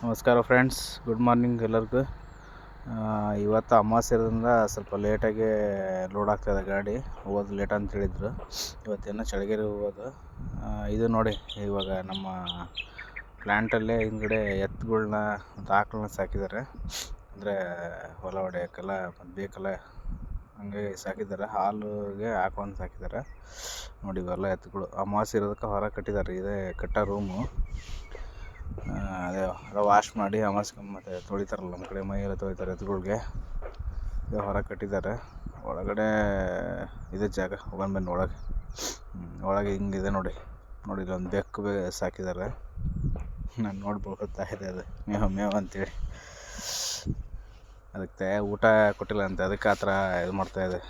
ನಮಸ್ಕಾರ friends good morning ಎಲ್ಲರಿಗೂ. ಇವತ್ತು ಅಮಾಸೆ ಇರೋದ್ರಿಂದ ಸ್ವಲ್ಪ ಲೇಟಾಗಿ ಲೋಡ್ ಆಗ್ತಾಯಿದೆ ಗಾಡಿ, ಹೋಗೋದು ಲೇಟ್ ಅಂತ ಹೇಳಿದ್ರು. ಇವತ್ತೇನೋ ಚಳಗೇರಿ ಹೋಗೋದು. ಇದು ನೋಡಿ, ಇವಾಗ ನಮ್ಮ ಪ್ಲ್ಯಾಂಟಲ್ಲೇ ಹಿಂದ್ಗಡೆ ಎತ್ತುಗಳನ್ನ ಮತ್ತು ಆಕಳನ್ನ ಸಾಕಿದ್ದಾರೆ. ಅಂದರೆ ಹೊಲ ಹೊಡೆಯೋಕ್ಕೆಲ್ಲ ಮತ್ತು ಬೇಕಲ್ಲ, ಹಂಗೆ ಸಾಕಿದ್ದಾರೆ. ಹಾಲುಗೆ ಹಾಕೊಂಡು ಸಾಕಿದ್ದಾರೆ. ನೋಡಿ ಇವೆಲ್ಲ ಎತ್ತುಗಳು. ಅಮಾವಾಸ್ಯೆ ಇರೋದಕ್ಕೆ ಹೊರ ಕಟ್ಟಿದ್ದಾರೆ. ಇದೇ ಕಟ್ಟ ರೂಮು ಅದೇ ವಾಶ್ ಮಾಡಿ ಅಮಾಸ್ಗೆ ಮತ್ತು ತೊಳಿತಾರಲ್ಲ ನಮ್ಮ ಕಡೆ ಮೈಯೆಲ್ಲ ತೊಳಿತಾರೆ ಎತ್ತುಗಳಿಗೆ ಇದು ಹೊರಗೆ ಕಟ್ಟಿದ್ದಾರೆ. ಒಳಗಡೆ ಇದೆ ಜಾಗ ಹೋಗೋಣ ಬನ್ನಿ ಒಳಗೆ. ಒಳಗೆ ಹಿಂಗಿದೆ ನೋಡಿ. ನೋಡಿ, ಇಲ್ಲೊಂದು ಬೆಕ್ಕು ಬೇ ಸಾಕಿದ್ದಾರೆ. ನಾನು ನೋಡ್ಬೋದು ಇದೆ ಅದು. ಮೇವು ಮೇವು ಅಂತೇಳಿ. ಅದಕ್ಕೆ ಊಟ ಕೊಟ್ಟಿಲ್ಲ ಅಂತೆ. ಅದಕ್ಕೆ ಆ ಥರ ಇದು. ಮಾಡ್ತಾಯಿದೆ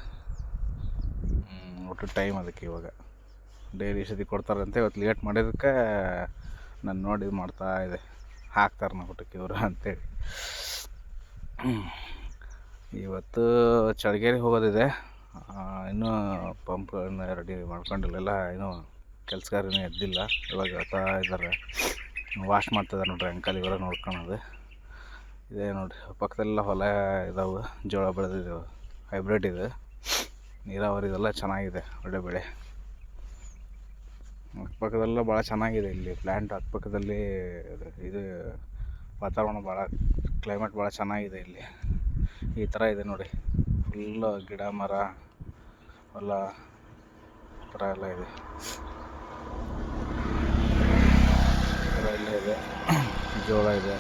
ಊಟದ ಟೈಮ್ ಅದಕ್ಕೆ ಇವಾಗ. ಡೈಲಿ ಸತಿ ಕೊಡ್ತಾರಂತೆ. ಇವತ್ತು ಲೇಟ್ ಮಾಡಿದ್ದಕ್ಕೆ ನಾನು ನೋಡಿ ಮಾಡ್ತಾ ಇದೆ. ಹಾಕ್ತಾರೆ ನಾವು ಊಟಕ್ಕೆ ಇವರು ಅಂತೇಳಿ. ಇವತ್ತು ಚಳಿಗೇರಿ ಹೋಗೋದಿದೆ. ಇನ್ನೂ ಪಂಪ್ ರೆಡಿ ಮಾಡ್ಕೊಂಡಿಲ್ಲ. ಇನ್ನೂ ಕೆಲಸಗಾರನೇ ಎದ್ದಿಲ್ಲ. ಇವಾಗ ಹೇಳ್ತಾ ಇದ್ದಾರೆ. ವಾಶ್ ಮಾಡ್ತಿದ್ದಾರೆ ನೋಡ್ರಿ ಅಂಕಲ್ ಇವರ ನೋಡ್ಕೊಳೋದು. ಇದೇ ನೋಡಿರಿ, ಪಕ್ಕದಲ್ಲೆಲ್ಲ ಹೊಲ ಇದಾವೆ, ಜೋಳ ಬೆಳೆದಿದ್ದಾವೆ ಹೈಬ್ರಿಡ್ ಇದೆ. ನೀರಾವರಿ ಇದೆಲ್ಲ ಚೆನ್ನಾಗಿದೆ, ಒಳ್ಳೆ ಬೆಳೆ. ಅಕ್ಕಪಕ್ಕದೆಲ್ಲ ಭಾಳ ಚೆನ್ನಾಗಿದೆ ಇಲ್ಲಿ ಪ್ಲ್ಯಾಂಟ್ ಅಕ್ಕಪಕ್ಕದಲ್ಲಿ ಇದು ವಾತಾವರಣ ಭಾಳ ಕ್ಲೈಮೇಟ್ ಭಾಳ ಚೆನ್ನಾಗಿದೆ ಇಲ್ಲಿ. ಈ ಥರ ಇದೆ ನೋಡಿ. ಫುಲ್ಲು ಗಿಡ, ಮರ, ಹೊಲ ಥರ ಎಲ್ಲ ಇದೆ. ಎಲ್ಲ ಇದೆ. ಜೋಳ ಇದೆ.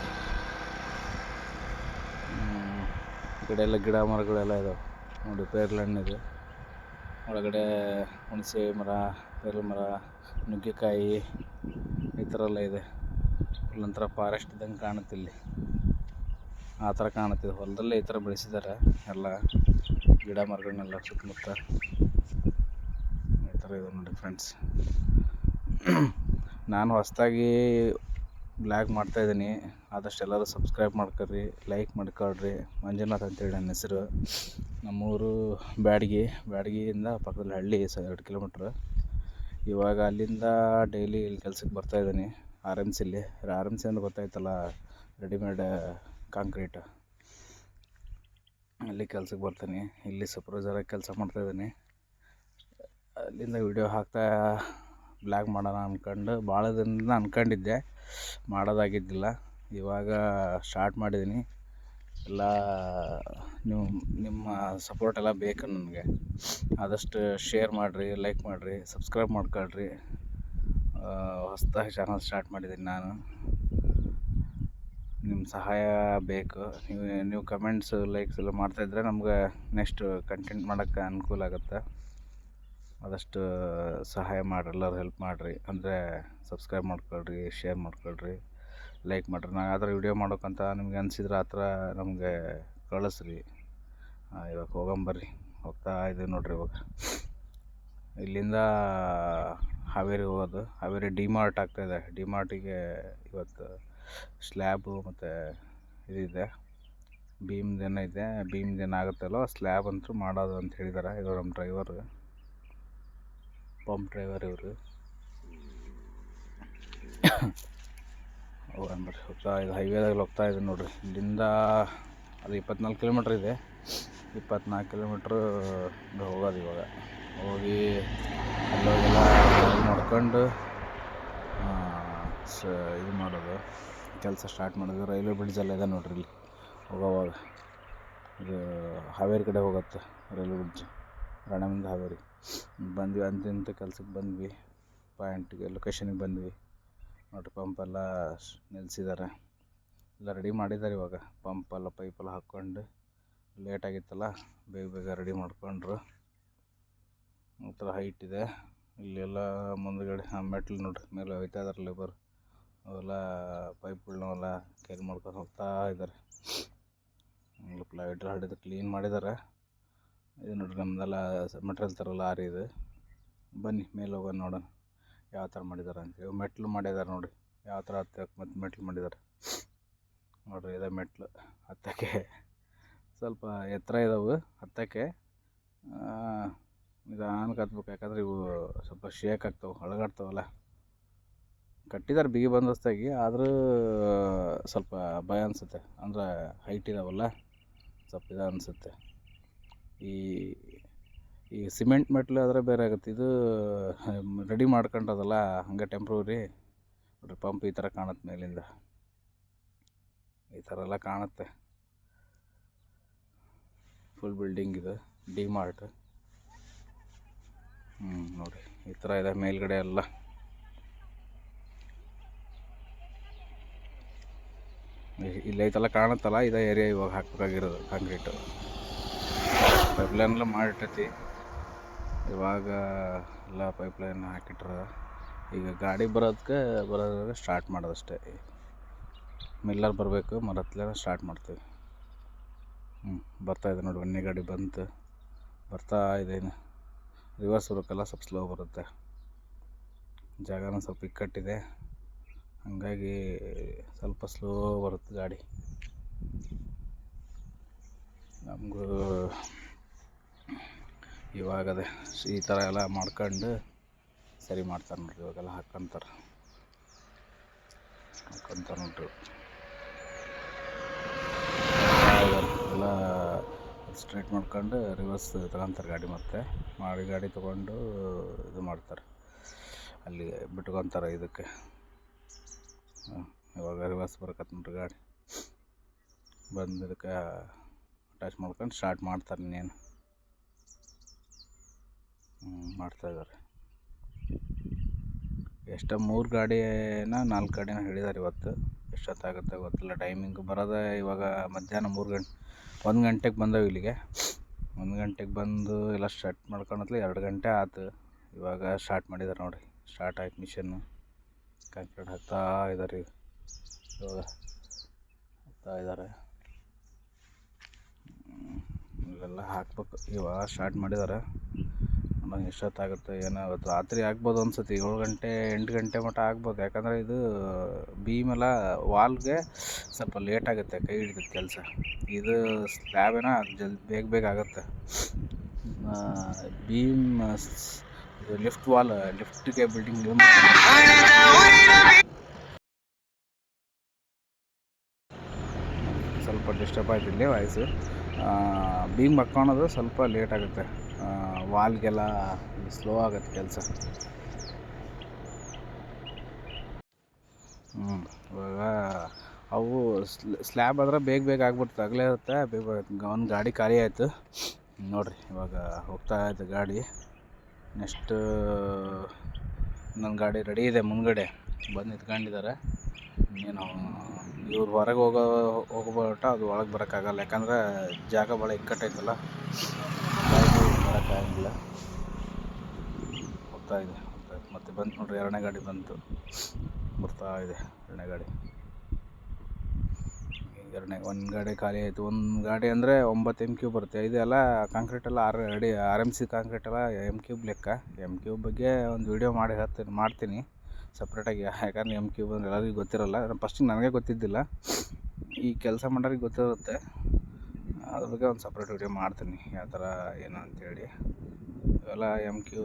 ಗಿಡ ಎಲ್ಲ ಗಿಡ ಮರಗಳೆಲ್ಲ ಇದಾವೆ. ನೋಡಿ ಪೇರ್ಲೆ ಇದೆ ಒಳಗಡೆ ಹುಣಸೆ ಮರ, ಪೇರ್ಲೆ ಮರ ನುಗ್ಗೆಕಾಯಿ ಈ ಥರ ಎಲ್ಲ ಇದೆ. ನಂತರ ಫಾರೆಸ್ಟ್ ಇದ್ದಂಗೆ ಕಾಣುತ್ತೆ ಇಲ್ಲಿ. ಆ ಥರ ಕಾಣುತ್ತೆ. ಹೊಲದಲ್ಲೇ ಈ ಥರ ಬೆಳೆಸಿದ್ದಾರೆ ಎಲ್ಲ ಗಿಡ ಮರಗಳನ್ನೆಲ್ಲ ಸುತ್ತಮುತ್ತ. ಈ ಥರ ಇದೆ ನೋಡಿ ಫ್ರೆಂಡ್ಸ್ ನಾನು ಹೊಸದಾಗಿ ಬ್ಲಾಗ್ ಮಾಡ್ತಾಯಿದ್ದೀನಿ ಆದಷ್ಟು ಎಲ್ಲರೂ ಸಬ್ಸ್ಕ್ರೈಬ್ ಮಾಡ್ಕೊಳ್ರಿ ಲೈಕ್ ಮಾಡ್ಕೊಳ್ರಿ. ಮಂಜುನಾಥ್ ಅಂತೇಳಿ ನನ್ನ ಹೆಸರು. ನಮ್ಮೂರು ಬ್ಯಾಡಗಿ. ಬ್ಯಾಡಗಿಯಿಂದ ಪಕ್ಕದಲ್ಲಿ ಹಳ್ಳಿ, ಸ ಎರಡು ಕಿಲೋಮೀಟ್ರ್ ಇವಾಗ ಅಲ್ಲಿಂದ ಡೈಲಿ ಇಲ್ಲಿ ಕೆಲ್ಸಕ್ಕೆ ಬರ್ತಾಯಿದ್ದೀನಿ ಆರ್ ಎಂ ಸಿಲಿ ಆರ್ ಎಂ ಸಿ ಅಂದ್ರೆ ಗೊತ್ತಾಯ್ತಲ್ಲ ರೆಡಿಮೇಡ್ ಕಾಂಕ್ರೀಟ್ ಅಲ್ಲಿ ಕೆಲ್ಸಕ್ಕೆ ಬರ್ತೀನಿ. ಇಲ್ಲಿ ಸೂಪರ್ವೈಸರಾಗಿ ಕೆಲಸ ಮಾಡ್ತಾಯಿದ್ದೀನಿ ಅಲ್ಲಿಂದ ವಿಡಿಯೋ ಹಾಕ್ತಾ ಬ್ಲಾಗ್ ಮಾಡೋಣ ಅಂದ್ಕೊಂಡು ಭಾಳ ದಿನದಿಂದ ಅಂದ್ಕೊಂಡಿದ್ದೆ ಮಾಡೋದಾಗಿದ್ದಿಲ್ಲ. ಇವಾಗ ಸ್ಟಾರ್ಟ್ ಮಾಡಿದ್ದೀನಿ. ಎಲ್ಲ ನೀವು ನಿಮ್ಮ ಸಪೋರ್ಟ್ ಎಲ್ಲ ಬೇಕು ನನಗೆ. ಆದಷ್ಟು ಶೇರ್ ಮಾಡಿರಿ ಲೈಕ್ ಮಾಡಿರಿ ಸಬ್ಸ್ಕ್ರೈಬ್ ಮಾಡ್ಕೊಳ್ರಿ. ಹೊಸದಾಗಿ ಚಾನಲ್ ಸ್ಟಾರ್ಟ್ ಮಾಡಿದ್ದೀನಿ ನಾನು. ನಿಮ್ಮ ಸಹಾಯ ಬೇಕು. ನೀವು ನೀವು ಕಮೆಂಟ್ಸ್ ಲೈಕ್ಸ್ ಎಲ್ಲ ಮಾಡ್ತಾಯಿದ್ರೆ ನಮ್ಗೆ ನೆಕ್ಸ್ಟ್ ಕಂಟೆಂಟ್ ಮಾಡೋಕ್ಕೆ ಅನುಕೂಲ ಆಗುತ್ತೆ. ಆದಷ್ಟು ಸಹಾಯ ಮಾಡಿರಿ ಎಲ್ಲರೂ ಹೆಲ್ಪ್ ಮಾಡಿರಿ. ಅಂದರೆ ಸಬ್ಸ್ಕ್ರೈಬ್ ಮಾಡ್ಕೊಳ್ರಿ ಶೇರ್ ಮಾಡ್ಕೊಳ್ರಿ. ಲೈಕ್ ಮಾಡಿರಿ. ನಾ ಥರ ವಿಡಿಯೋ ಮಾಡೋಕ್ಕಂತ ನಿಮ್ಗೆ ಅನಿಸಿದ್ರೆ ಆ ಥರ ನಮಗೆ ಕಳಿಸ್ರಿ. ಇವಾಗ ಹೋಗಂಬರ್ರಿ ಹೋಗ್ತಾ ಇದ್ದೀವಿ ನೋಡ್ರಿ ಇವಾಗ. ಇಲ್ಲಿಂದ ಹಾವೇರಿ ಹೋಗೋದು. ಹಾವೇರಿ ಡಿಮಾರ್ಟ್ ಆಗ್ತಾಯಿದೆ ಡಿಮಾರ್ಟಿಗೆ ಇವತ್ತು ಸ್ಲ್ಯಾಬು ಮತ್ತು ಇದಿದೆ ಭೀಮ್ದೇನೋ ಇದೆ. ಸ್ಲ್ಯಾಬ್ ಅಂತೂ ಮಾಡೋದು ಅಂತ ಹೇಳಿದ್ದಾರೆ ಇದು ನಮ್ಮ ಡ್ರೈವರ್ ಪಂಪ್ ಡ್ರೈವರ್ ಇವರು. ಹೋಗೋಣ ಬರ್ರಿ ಹೋಗ್ತಾ ಇದು ಹೈವೇದಾಗ ಹೋಗ್ತಾ ಇದೆ ನೋಡ್ರಿ. ಇಲ್ಲಿಂದ ಅದು ಇಪ್ಪತ್ನಾಲ್ಕು ಕಿಲೋಮೀಟ್ರ್ ಇದೆ. ಇಪ್ಪತ್ನಾಲ್ಕು ಕಿಲೋಮೀಟ್ರ್ ಹೋಗೋದು ಇವಾಗ. ಹೋಗಿ ಅಲ್ಲೋಗೆಲ್ಲ ನೋಡ್ಕೊಂಡು ಸ, ಇದು ಮಾಡೋದು. ಕೆಲಸ ಸ್ಟಾರ್ಟ್ ಮಾಡೋದು. ರೈಲ್ವೆ ಬ್ರಿಡ್ಜಲ್ಲ ಇದೆ ನೋಡ್ರಿ ಇಲ್ಲಿ. ಹೋಗೋವಾಗ. ಇದು ಹಾವೇರಿ ಕಡೆ ಹೋಗುತ್ತೆ ರೈಲ್ವೆ ಬ್ರಿಡ್ಜ್ ರಾಣೆಮಂದ ಹಾವೇರಿ. ಬಂದ್ವಿ ಅಂತಿಂತ ಕೆಲ್ಸಕ್ಕೆ ಬಂದ್ವಿ. ಪಾಯಿಂಟ್ಗೆ ಲೊಕೇಶನಿಗೆ ಬಂದ್ವಿ. ನೋಡಿರಿ ಎಲ್ಲ ನಿಲ್ಲಿಸಿದ್ದಾರೆ ಎಲ್ಲ ರೆಡಿ ಮಾಡಿದ್ದಾರೆ ಇವಾಗ. ಪಂಪೆಲ್ಲ ಪೈಪೆಲ್ಲ ಹಾಕ್ಕೊಂಡು ಲೇಟ್ ಆಗಿತ್ತಲ್ಲ, ಬೇಗ ಬೇಗ ರೆಡಿ ಮಾಡ್ಕೊಂಡ್ರು. ಥರ ಹೈಟ್ ಇದೆ. ಇಲ್ಲೆಲ್ಲ ಮುಂದುಗಡೆ, ಆ ಮೆಟ್ಲು ನೋಡ್ರಿ, ಮೇಲೆ ಹೋಯ್ತಾ ಇದಾರೆ ಲೇಬರ್ ಅವೆಲ್ಲ ಪೈಪ್ಗಳನ್ನೆಲ್ಲ ಕೇರ್ ಮಾಡ್ಕೊಂಡು ಹೋಗ್ತಾ ಇದ್ದಾರೆ ಪ್ಲೈಟ್ರ್ ಹಿಡಿದು ಕ್ಲೀನ್ ಮಾಡಿದ್ದಾರೆ. ಇದು ನೋಡ್ರಿ ನಮ್ಮದೆಲ್ಲ ಮೆಟ್ರಿಯಲ್ ಥರ ಲಾರಿ ಇದು. ಬನ್ನಿ, ಮೇಲೆ ಹೋಗೋಣ ನೋಡೋಣ. ಯಾವ ಥರ ಮಾಡಿದ್ದಾರೆ ಅಂತೇಳಿ ಮೆಟ್ಲು ಮಾಡಿದ್ದಾರೆ ನೋಡಿ ಯಾವ ಥರ ಹತ್ತಕ್ಕೆ ಮತ್ತು ಮೆಟ್ಲು ಮಾಡಿದ್ದಾರೆ ನೋಡಿರಿ ಇದೆ ಮೆಟ್ಲು ಹತ್ತಕ್ಕೆ ಸ್ವಲ್ಪ ಎತ್ತರ ಇದಾವೆ ಹತ್ತಕ್ಕೆ ನಿಧಾನಕ್ಕೆ ಹತ್ಬೇಕು. ಯಾಕಂದ್ರೆ ಇವು ಸ್ವಲ್ಪ ಶೇಕ್ ಆಗ್ತಾವೆ ಹಳಗಾಡ್ತಾವಲ್ಲ ಕಟ್ಟಿದ್ದಾರೆ ಬಿಗಿ ಬಂದೋಸ್ತಾಗಿ, ಆದರೂ ಸ್ವಲ್ಪ ಭಯ ಅನಿಸುತ್ತೆ. ಅಂದ್ರೆ ಹೈಟ್ ಇದಾವಲ್ಲ, ಸ್ವಲ್ಪ ಇದು ಅನಿಸುತ್ತೆ. ಈ ಈ ಸಿಮೆಂಟ್ ಮೆಟ್ಲು ಆದರೆ ಬೇರೆ ಆಗುತ್ತೆ. ಇದು ರೆಡಿ ಮಾಡ್ಕೊಂಡದಲ್ಲ, ಹಂಗೆ ಟೆಂಪ್ರವರಿ ನೋಡ್ರಿ ಪಂಪ್ ಈ ಥರ ಕಾಣುತ್ತೆ ಮೇಲಿಂದ. ಈ ಥರ ಎಲ್ಲ ಕಾಣುತ್ತೆ. ಫುಲ್ ಬಿಲ್ಡಿಂಗ್ ಇದು ಡಿ ಮಾರ್ಟ್ ಹ್ಞೂ ನೋಡಿ ಈ ಥರ ಇದೆ ಮೇಲ್ಗಡೆ ಎಲ್ಲ. ಇಲ್ಲ ಇಲ್ಲೈತೆಲ್ಲ ಕಾಣುತ್ತಲ್ಲ, ಇದೇ ಏರಿಯಾ ಇವಾಗ ಹಾಕ್ಬೇಕಾಗಿರೋದು ಕಾಂಕ್ರೀಟು ಪೈಪ್ಲೈನ್ ಎಲ್ಲ ಮಾಡಿಟ್ಟೈತಿ ಇವಾಗ ಎಲ್ಲ ಪೈಪ್ಲೈನ್ ಹಾಕಿಟ್ರೆ. ಈಗ ಗಾಡಿ ಬರೋದಕ್ಕೆ ಬರೋದ್ರಾಗ ಸ್ಟಾರ್ಟ್ ಮಾಡೋದಷ್ಟೇ. ಮಿಲ್ಲರ್ ಬರಬೇಕು ಮರತ್ಲೇ ಸ್ಟಾರ್ಟ್ ಮಾಡ್ತೀವಿ. ಹ್ಞೂ ಬರ್ತಾ ಇದೆ ನೋಡಿ ಒಂದನೇ ಗಾಡಿ ಬಂತು. ಬರ್ತಾ ಇದೆ ರಿವರ್ಸ್ ಬರೋಕ್ಕೆಲ್ಲ ಸ್ವಲ್ಪ ಸ್ಲೋ ಬರುತ್ತೆ. ಜಾಗನೂ ಸ್ವಲ್ಪ ಇಕ್ಕಟ್ಟಿದೆ. ಹಾಗಾಗಿ ಸ್ವಲ್ಪ ಸ್ಲೋ ಬರುತ್ತೆ ಗಾಡಿ. ನಮಗೂ ಇವಾಗ ಅದೇ ಈ ಥರ ಎಲ್ಲ ಮಾಡ್ಕೊಂಡು ಸರಿ ಮಾಡ್ತಾರೆ ನೋಡ್ರಿ ಇವಾಗೆಲ್ಲ ಹಾಕ್ಕೊಂತಾರೆ ಹಾಕ್ಕೊಂತಾರೆ ನೋಡ್ರಿ. ಎಲ್ಲ ಸ್ಟ್ರೈಟ್ ಮಾಡ್ಕೊಂಡು ರಿವರ್ಸ್ ತಗೊಂತಾರೆ ಗಾಡಿ ಮತ್ತೆ. ಮಾಡಿ ಗಾಡಿ ತೊಗೊಂಡು ಇದು ಮಾಡ್ತಾರೆ. ಅಲ್ಲಿ ಬಿಟ್ಕೊಂತಾರೆ ಇದಕ್ಕೆ. ಹಾಂ, ಇವಾಗ ರಿವರ್ಸ್ ಬರಕತ್ತ ನೋಡ್ರಿ ಗಾಡಿ. ಬಂದು ಇದಕ್ಕೆ ಅಟ್ಯಾಚ್ ಮಾಡ್ಕೊಂಡು ಸ್ಟಾರ್ಟ್ ಮಾಡ್ತಾರೆ ಇನ್ನೇನು. ಮಾಡ್ತಾಯಿದ್ದಾರೆ ಎಷ್ಟು ಮೂರು ಗಾಡಿನ ನಾಲ್ಕು ಗಾಡಿನ ಹೇಳಿದ್ದಾರೆ ಇವತ್ತು. ಎಷ್ಟೊತ್ತಾಗುತ್ತೆ ಗೊತ್ತಿಲ್ಲ. ಟೈಮಿಂಗ್ ಬರೋದೇ ಇವಾಗ ಮಧ್ಯಾಹ್ನ ಮೂರು ಗಂಟೆ, ಒಂದು ಗಂಟೆಗೆ ಬಂದವು ಇಲ್ಲಿಗೆ. ಒಂದು ಗಂಟೆಗೆ ಬಂದು ಎಲ್ಲ ಸ್ಟಾರ್ಟ್ ಮಾಡ್ಕೊಳತ್ಲೆ ಎರಡು ಗಂಟೆ ಆಯ್ತು ಇವಾಗ ಸ್ಟಾರ್ಟ್ ಮಾಡಿದ್ದಾರೆ ನೋಡಿ ಸ್ಟಾರ್ಟ್ ಆಯ್ತು ಮಿಷನ್ನು ಕಾಂಕ್ರೀಟ್ ಹತ್ತಾ ಇದ್ದಾರೆ ಇವಾಗ ಹಾಕ್ತಾ ಇದ್ದಾರೆ ಇವೆಲ್ಲ ಹಾಕ್ಬೇಕು. ಇವಾಗ ಸ್ಟಾರ್ಟ್ ಮಾಡಿದ್ದಾರೆ ನೋಡೋಣ ಎಷ್ಟೊತ್ತಾಗುತ್ತೆ ಏನೋ ಇವತ್ತು ರಾತ್ರಿ ಆಗ್ಬೋದು ಅನ್ಸುತ್ತೆ, ಏಳು ಗಂಟೆ, ಎಂಟು ಗಂಟೆ ಮಟ್ಟ ಆಗ್ಬೋದು. ಯಾಕಂದರೆ ಇದು ಬೀಮೆಲ್ಲ ವಾಲ್ಗೆ ಸ್ವಲ್ಪ ಲೇಟ್ ಆಗುತ್ತೆ ಕೈ ಹಿಡಿದ ಕೆಲಸ. ಇದು ಸ್ಲ್ಯಾಬೇನ ಜಲ್ ಬೇಗ ಬೇಗ ಆಗುತ್ತೆ. ಬೀಮ್ ಇದು ಲಿಫ್ಟ್ ವಾಲ್, ಲಿಫ್ಟಿಗೆ ಬಿಲ್ಡಿಂಗ್ ಸ್ವಲ್ಪ ಡಿಸ್ಟರ್ಬ್ ಆಯ್ತು ಇಲ್ಲಿ ವಾಯ್ಸು. ಬೀಮ್ ಹಾಕ್ಕೊಳೋದು ಸ್ವಲ್ಪ ಲೇಟ್ ಆಗುತ್ತೆ. ವಾಲ್ಗೆಲ್ಲ ಸ್ಲೋ ಆಗುತ್ತೆ ಕೆಲಸ. ಹ್ಞೂ ಇವಾಗ ಅವು ಸ್ಲ್ಯಾಬ್ ಆದ್ರೆ ಬೇಗ ಬೇಗ ಆಗ್ಬಿಡ್ತು ಆಗಲೇ ಇರುತ್ತೆ, ಬೇಗ ಒಂದು ಗಾಡಿ ಖಾಲಿ ಆಯಿತು. ನೋಡಿರಿ, ಇವಾಗ ಹೋಗ್ತಾ ಇದೆ ಗಾಡಿ. ನೆಕ್ಸ್ಟ್ ನನ್ನ ಗಾಡಿ ರೆಡಿ ಇದೆ ಮುಂದ್ಗಡೆ. ಬಂದು ನಿಂತ್ಕೊಂಡಿದ್ದಾರೆ. ಏನು ಇವ್ರು ಹೊರಗೆ ಹೋಗೋ ಹೋಗ್ಬಿಟ್ಟ ಅದು ಒಳಗೆ ಬರೋಕ್ಕಾಗಲ್ಲ ಯಾಕಂದ್ರೆ ಜಾಗ ಭಾಳ ಇಕ್ಕಟ್ಟೈತಲ್ಲ. ಬರೋಕ್ಕಾಗಂಗಿಲ್ಲ ಹೋಗ್ತಾ ಇದೆ ಹೋಗ್ತಾ ಇದೆ. ಮತ್ತೆ ಬಂತು ನೋಡ್ರಿ, ಎರಡನೇ ಗಾಡಿ ಬಂತು. ಬರ್ತಾ ಇದೆ, ಎರಡನೇ ಗಾಡಿ. ಎರಡನೇ, ಒಂದು ಗಾಡಿ ಖಾಲಿ ಆಯಿತು. ಒಂದು ಗಾಡಿ ಅಂದರೆ ಒಂಬತ್ತು ಎಂ ಕ್ಯೂಬ್ ಬರುತ್ತೆ. ಇದೆಲ್ಲ ಕಾಂಕ್ರೀಟ್ ಎಲ್ಲ R ready R M C concrete ಎಲ್ಲ ಎಂ ಕ್ಯೂಬ್ ಲೆಕ್ಕ. ಎಂ ಕ್ಯೂಬ್ ಬಗ್ಗೆ ಒಂದು ವಿಡಿಯೋ ಮಾಡಿ ಹೇಳ್ತೀನಿ, ಮಾಡ್ತೀನಿ. ಸಪ್ರೇಟಾಗಿ ಯಾಕಂದ್ರೆ ಎಂ ಕ್ಯೂಬ್ ಅಂದ್ರೆ ಎಲ್ಲರಿಗೂ ಗೊತ್ತಿರಲ್ಲ. ಫಸ್ಟಿಗೆ ನನಗೆ ಗೊತ್ತಿದ್ದಿಲ್ಲ. ಈ ಕೆಲಸ ಮಾಡೋರಿಗೆ ಗೊತ್ತಿರುತ್ತೆ. ಅದ್ರ ಬಗ್ಗೆ ಒಂದು ಸಪ್ರೇಟ್ ವಿಡಿಯೋ ಮಾಡ್ತೀನಿ, ಯಾವ ಥರ ಏನು ಅಂತೇಳಿ. ಇವೆಲ್ಲ ಎಂ ಕ್ಯೂ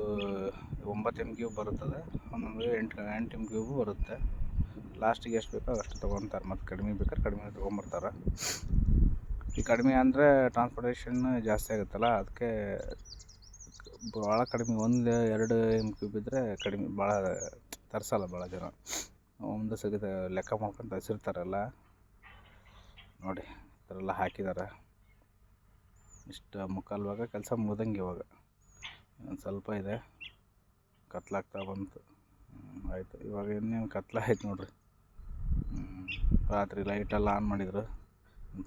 ಒಂಬತ್ತು ಎಂ ಕ್ಯೂ ಬರುತ್ತದೆ, ಒಂದೊಂದು ಎಂಟು ಎಂಟು ಎಂ ಕ್ಯೂಬು ಬರುತ್ತೆ. ಲಾಸ್ಟಿಗೆ ಎಷ್ಟು ಬೇಕೋ ಅಷ್ಟು ತೊಗೊತಾರೆ, ಮತ್ತು ಕಡಿಮೆ ಬೇಕಾದ್ರೆ ಕಡಿಮೆ ತೊಗೊಂಬರ್ತಾರೆ. ಈ ಕಡಿಮೆ ಅಂದರೆ ಟ್ರಾನ್ಸ್ಪೋರ್ಟೇಷನ್ ಜಾಸ್ತಿ ಆಗುತ್ತಲ್ಲ, ಅದಕ್ಕೆ ಭಾಳ ಕಡಿಮೆ, ಒಂದು, ಎರಡು ಎಂ ಕ್ಯೂಬ್ ಇದ್ದರೆ ಕಡಿಮೆ ಭಾಳ ತರಿಸಲ್ಲ ಭಾಳ ಜನ. ಒಂದು ಸಗಿದ ಲೆಕ್ಕ ಮಾಡ್ಕೊಂಡು ತರಿಸಿರ್ತಾರಲ್ಲ. ನೋಡಿ, ಈ ಥರ ಎಲ್ಲ ಹಾಕಿದ್ದಾರೆ ಇಷ್ಟು ಮುಕ್ಕಾಲು ಭಾಗ ಕೆಲಸ ಮುಗ್ದಂಗೆ ಇವಾಗ. ಒಂದು ಸ್ವಲ್ಪ ಇದೆ. ಕತ್ಲಾಗ್ತಾ ಬಂತು. ಆಯಿತು. ಇವಾಗ ಇನ್ನೇನು ಕತ್ಲಾಯ್ತು ನೋಡ್ರಿ. ಹ್ಮ್, ರಾತ್ರಿ ಲೈಟೆಲ್ಲ ಆನ್ ಮಾಡಿದ್ರು.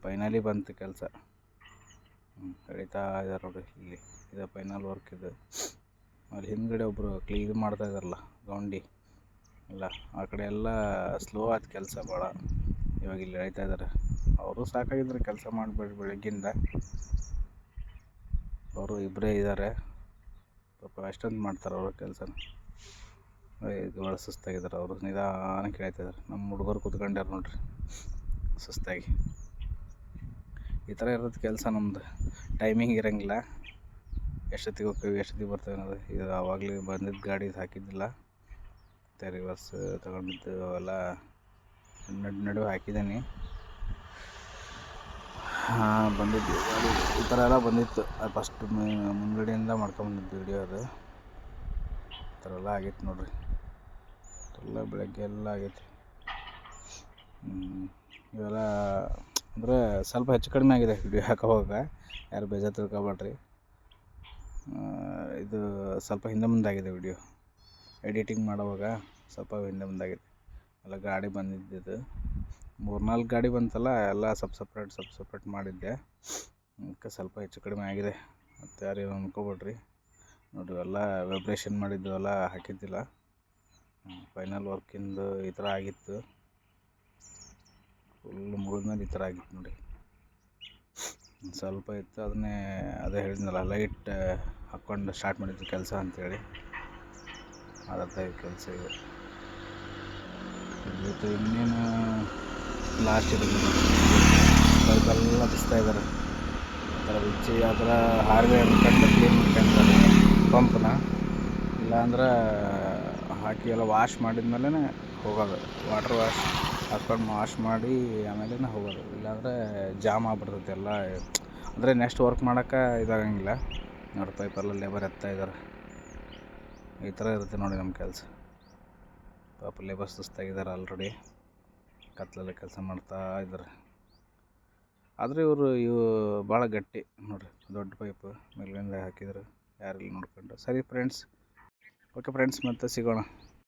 ಫೈನಲಿ ಬಂತು ಕೆಲಸ. ಎಳಿತಾ ಇದ್ದಾರೆ ನೋಡ್ರಿ ಇಲ್ಲಿ. ಇದೆ ಫೈನಲ್ ವರ್ಕ್ ಇದು. ಅಲ್ಲಿ ಹಿಂದ್ಗಡೆ ಒಬ್ಬರು ಕ್ಲೀನ್ ಮಾಡ್ತಾ ಇದ್ದಾರಲ್ಲ ಗೌಂಡಿ. ಇಲ್ಲ ಆ ಕಡೆ ಎಲ್ಲ ಸ್ಲೋ ಆಯ್ತು ಕೆಲಸ ಭಾಳ ಇವಾಗ ಇಲ್ಲಿ ಹೇಳ್ತಾ ಇದ್ದಾರೆ ಅವರು ಸಾಕಾಗಿದ್ರೆ ಕೆಲಸ ಮಾಡಬೇಡಿ ಬೆಳಗ್ಗಿಂದ ಅವರು ಇಬ್ಬರೇ ಇದ್ದಾರೆ. ಪಾಪ ಎಷ್ಟೊಂದು ಮಾಡ್ತಾರೆ ಅವರು ಕೆಲಸನ. ಭಾಳ ಸುಸ್ತಾಗಿದ್ದಾರೆ ಅವರು. ನಿಧಾನಕ್ಕೆ ಇದ್ದಾರೆ. ನಮ್ಮ ಹುಡುಗರು ಕೂತ್ಕೊಂಡ್ಯಾರ ನೋಡ್ರಿ. ಸುಸ್ತಾಗಿ. ಈ ಥರ ಇರೋದು ಕೆಲಸ ನಮ್ಮದು ಟೈಮಿಂಗ್ ಇರೋಂಗಿಲ್ಲ. ಎಷ್ಟೊತ್ತಿಗೆ ಹೋಗ್ತೀವಿ, ಎಷ್ಟೊತ್ತಿಗೆ ಬರ್ತೇವೆ ಅನ್ನೋದು. ಇದು ಆವಾಗಲೇ ಬಂದಿದ್ದ ಗಾಡಿ ಹಾಕಿದ್ದಿಲ್ಲ. ಮತ್ತು ರಿವರ್ಸ್ ತಗೊಂಡಿದ್ದು ಅವೆಲ್ಲ ನಡು, ನಡುವೆ ಹಾಕಿದ್ದೀನಿ. ಹಾಂ ಬಂದಿದ್ದು ಈ ಥರ ಎಲ್ಲ ಬಂದಿತ್ತು. ಅದು ಫಸ್ಟ್ ಮುಂದ್ಗಡೆಯಿಂದ ಮಾಡ್ಕೊಂಬಂದಿದ್ದು ವಿಡಿಯೋ ಅದು. ಈ ಥರ ಎಲ್ಲ ಆಗೈತೆ ನೋಡಿರಿ. ಎಲ್ಲ ಬೆಳಗ್ಗೆ ಎಲ್ಲ ಆಗೈತಿ. ಇವೆಲ್ಲ ಅಂದರೆ ಸ್ವಲ್ಪ ಹೆಚ್ಚು ಕಡಿಮೆ ಆಗಿದೆ ವಿಡಿಯೋ ಹಾಕೋವಾಗ. ಯಾರು ಬೇಜಾರು ತಿಳ್ಕೊಬೇಡ್ರಿ. ಇದು ಸ್ವಲ್ಪ ಹಿಂದೆ ಮುಂದಾಗಿದೆ ವಿಡಿಯೋ ಎಡಿಟಿಂಗ್ ಮಾಡುವಾಗ ಸ್ವಲ್ಪ ಹಿಂದೆ ಮುಂದೆ ಆಗಿದೆ. ಎಲ್ಲ ಗಾಡಿ ಬಂದಿದ್ದು. ಮೂರ್ನಾಲ್ಕು ಗಾಡಿ ಬಂತಲ್ಲ, ಎಲ್ಲ ಸಪ್ ಸಪ್ರೇಟ್ ಸಪ್ ಸಪ್ರೇಟ್ ಮಾಡಿದ್ದೆ. ಅದಕ್ಕೆ ಸ್ವಲ್ಪ ಹೆಚ್ಚು ಕಡಿಮೆ ಆಗಿದೆ. ಮತ್ತು ಯಾರೇ ಅಂದ್ಕೊಬೇಡ್ರಿ ನೋಡಿರಿ, ಎಲ್ಲ ವೈಬ್ರೇಷನ್ ಮಾಡಿದ್ದು, ಎಲ್ಲ ಹಾಕಿದ್ದಿಲ್ಲ. ಫೈನಲ್ ವರ್ಕಿಂದು ಈ ಥರ ಆಗಿತ್ತು. ಫುಲ್ ಮುಗಿದ್ಮೇಲೆ ಈ ಥರ ಆಗಿತ್ತು ನೋಡಿ. ಸ್ವಲ್ಪ ಇತ್ತು, ಅದನ್ನೇ ಅದೇ ಹೇಳಿದ್ನಲ್ಲ ಲೈಟ್ ಹಾಕ್ಕೊಂಡು ಸ್ಟಾರ್ಟ್ ಮಾಡಿದ್ದು ಕೆಲಸ ಅಂತೇಳಿ. ಅದರ ಕೆಲಸ ಇದೆ. ಇನ್ನೇನು? ಲಾಸ್ಟ್ ಇರೋದು ಬಲ್ಬೆಲ್ಲ ಹಚ್ಚಿಸ್ತಾ ಇದ್ದಾರೆ ಆ ಥರ ಬಿಚ್ಚಿ ಆ ಥರ ಹಾರ್ವೆ ಅನ್ಕೊಂಡು ಕ್ಲೀನ್ ಮಾಡ್ಕೊಂತಾರೆ ಪಂಪ್ನ. ಇಲ್ಲಾಂದ್ರೆ ಹಾಕಿ ಎಲ್ಲ ವಾಶ್ ಮಾಡಿದ್ಮೇಲೆ ಹೋಗೋದು. ವಾಟ್ರ್ ವಾಶ್ ಹಾಕೊಂಡು ವಾಶ್ ಮಾಡಿ ಆಮೇಲೆ ಹೋಗೋದು. ಇಲ್ಲಾಂದರೆ ಜಾಮ್ ಆಗ್ಬಿಡ್ತೈತೆ ಎಲ್ಲ. ಅಂದರೆ ನೆಕ್ಸ್ಟ್ ವರ್ಕ್ ಮಾಡೋಕ್ಕೆ ಇದಾಗಂಗಿಲ್ಲ. ನೋಡಿ ಪೈಪೆಲ್ಲ ಲೇಬರ್ ಎತ್ತಾ ಇದ್ದಾರೆ ಈ ಥರ ಇರುತ್ತೆ ನೋಡಿ ನಮ್ಮ ಕೆಲಸ. ಪಾಪ ಲೇಬರ್ ಸುಸ್ತಾಗಿದ್ದಾರೆ ಆಲ್ರೆಡಿ ಕತ್ಲಲ್ಲಿ ಕೆಲಸ ಮಾಡ್ತಾ ಇದ್ದಾರೆ. ಆದರೆ ಇವರು ಇವು ಭಾಳ ಗಟ್ಟಿ ನೋಡಿರಿ. ದೊಡ್ಡ ಪೈಪು ಮೇಲಿಂದ ಹಾಕಿದ್ರು. ಯಾರಿಲ್ಲ ನೋಡ್ಕೊಂಡು ಸರಿ ಫ್ರೆಂಡ್ಸ್ ಓಕೆ ಫ್ರೆಂಡ್ಸ್ ಮತ್ತೆ ಸಿಗೋಣ.